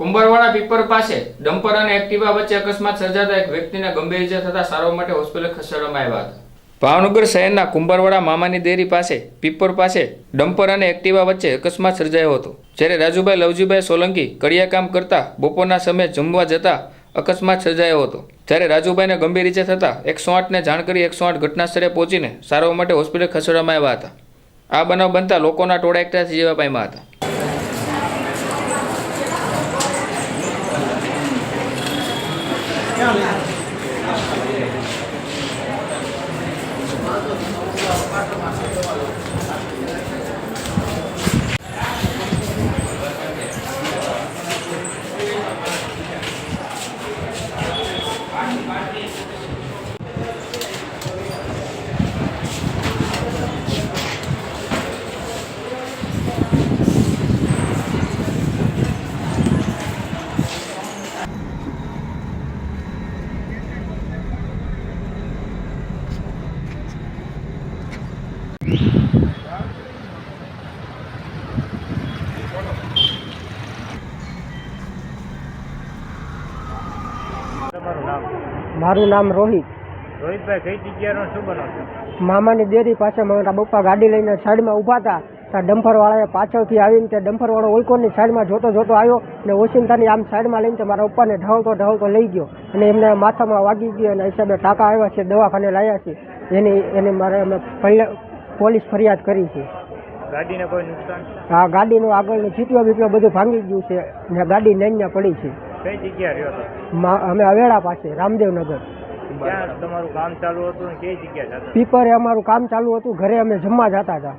કુંભારવાડા પીપર પાસે ડમ્પર અને એક્ટિવા વચ્ચે અકસ્માત સર્જાતા એક વ્યક્તિને ગંભીર ઇજા થતા સારવાર માટે હોસ્પિટલ ખસેડવામાં આવ્યા હતા. ભાવનગર શહેરના કુંભારવાડા મામાની દેરી પાસે, પીપર પાસે ડમ્પર અને એક્ટિવા વચ્ચે અકસ્માત સર્જાયો હતો. જ્યારે રાજુભાઈ લવજીભાઈ સોલંકી કડિયા કામ કરતા બપોરના સમયે જમવા જતા અકસ્માત સર્જાયો હતો. જ્યારે રાજુભાઈને ગંભીર ઇજા થતાં એકસો આઠને જાણ કરી એકસો આઠ ઘટના સ્થળે પહોંચીને સારવાર માટે હોસ્પિટલ ખસેડવામાં આવ્યા હતા. આ બનાવ બનતા લોકોના ટોળા એકઠા થઈ જવા પામ્યા હતા. Thank you. તમારું નામ? મારું નામ રોહિત. રોહિતભાઈ કઈ જગ્યાનો શું બનાવ છે? મામાની દેરી પાસે મારા બપ્પા ગાડી લઈને સાઈડમાં ઊભા હતા. ત્યાં ડમ્પરવાળાએ પાછળથી આવીને તે ડમ્પરવાળો ઓલકોનની સાઈડમાં જોતો જોતો આવ્યો અને ઓશિંતાની આમ સાઈડમાં લઈને મારા પપ્પાને ઢળતો ઢળતો લઈ ગયો અને એમને માથામાં વાગી ગયો અને હિસાબે ટાંકા આવ્યા છે દવાખાને લાવ્યા છે. એની એને મારે અમે પહેલે પોલીસ ફરિયાદ કરી છે. ગાડીને કોઈ નુકસાન હા ગાડીનું આગળનું ચીટીઓ બીટીઓ બધું ભાંગી ગયું છે ને ગાડી નૈન્યા પડી છે. કઈ જગ્યા રહ્યો હતો? અમે અવેડા પાસે રામદેવનગર. ક્યાં તમારું કામ ચાલુ હતું ને કઈ જગ્યા જતા? પીપરે અમારું કામ ચાલુ હતું ઘરે અમે જમવા જતા હતા.